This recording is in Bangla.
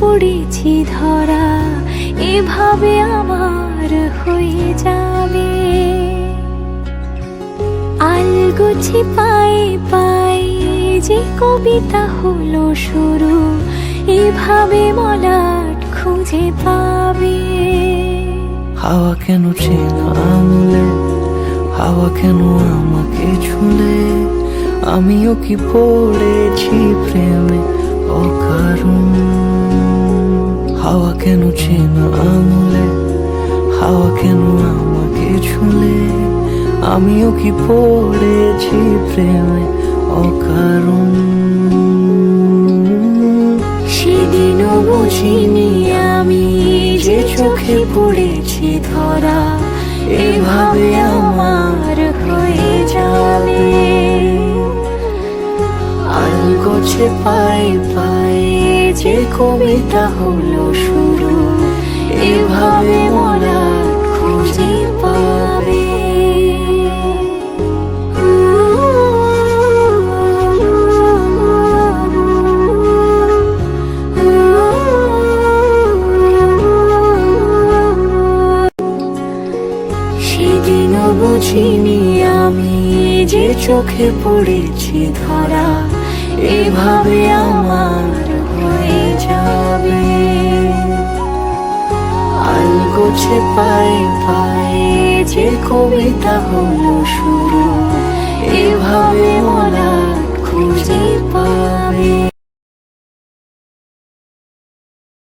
পড়েছি ধরা, এভাবে আমার হয়ে যাবে। আলগুছি পায়ে পায়ে যে কবিতা হলো শুরু, এভাবে মলাট খুঁজে পাবে। হাওয়া কেন চেনা আঙুলে? হাওয়া কেন আমাকে ছুলে? আমিও কি পড়েছি প্রেমে? অকারণ হাওয়া কেন চেনা আঙুলে? হাওয়া কেন আমাকে ছুলে? আমিও কি পড়েছি প্রেমে অকারণ? সেদিনও বুঝিনি আমি যে চোখে পড়েছি ধরা। এভাবে আলগোছে পাই পায়ে, যে কবিতা হলো শুরু, এভাবে মোরা খুঁজে পাবে। বুঝিনি আমি যে চোখে পড়েছি ধরা এভাবে আমার হয়ে যাবে। আলগোছে পায়ে পায়ে যে কবিতা হলো শুরু, এভাবে ওরা খুঁজে পাবে।